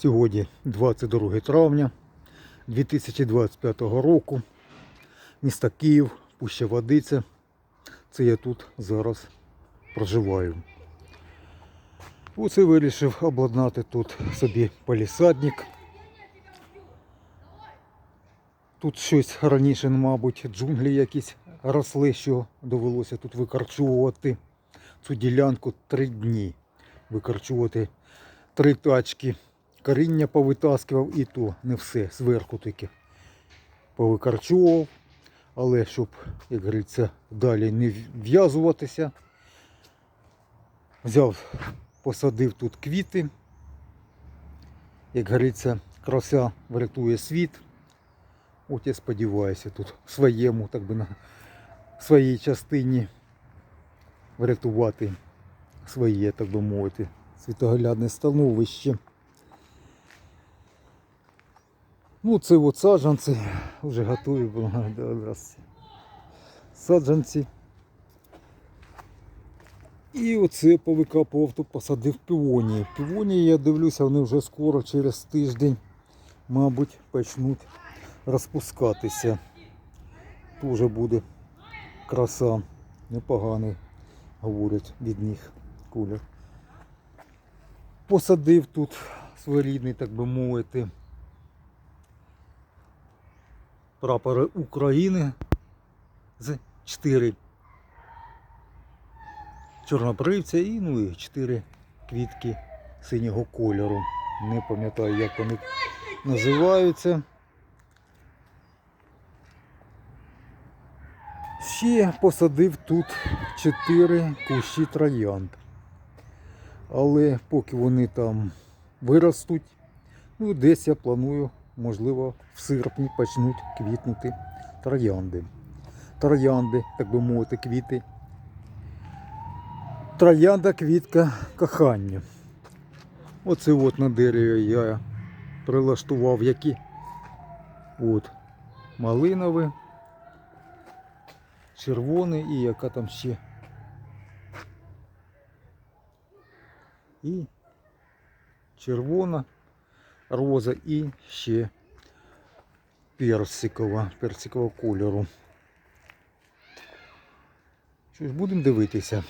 Сьогодні 22 травня 2025 року. Місто Київ, Пуща Водиця. Це я тут зараз проживаю. Оце вирішив обладнати тут собі палісадник. Тут щось раніше, мабуть, джунглі якісь росли, що довелося тут викорчовувати цю ділянку три дні. Викорчувати три тачки. Коріння повитаскував і то не все, зверху таки повикорчував. Але щоб, як говориться, далі не в'язуватися, взяв, посадив тут квіти. Як говориться, краса врятує світ. От я сподіваюся, тут своєму, так би на своїй частині врятувати своє, так би мовити, світоглядне становище. Ну, це от саджанці, вже готові були. Саджанці. І оце повикапував, тут посадив півонії. Півонії, я дивлюся, вони вже скоро, через тиждень, мабуть, почнуть розпускатися. Тоже буде краса. Непоганий, говорять, від них кулер. Посадив тут своєрідний, так би мовити, прапори України з 4 чорнобривця і ну і 4 квітки синього кольору. Не пам'ятаю, як вони називаються. Ще посадив тут 4 кущі троянд. Але поки вони там виростуть, ну десь я планую, можливо, в серпні почнуть квітнути троянди. Троянди, так би мовити, квіти. Троянда квітка кохання. Оце от на дереві я прилаштував які. От малинове, червоний і яка там ще. І червона, роза і ще персикова, персикового кольору. Що ж, будемо дивитися.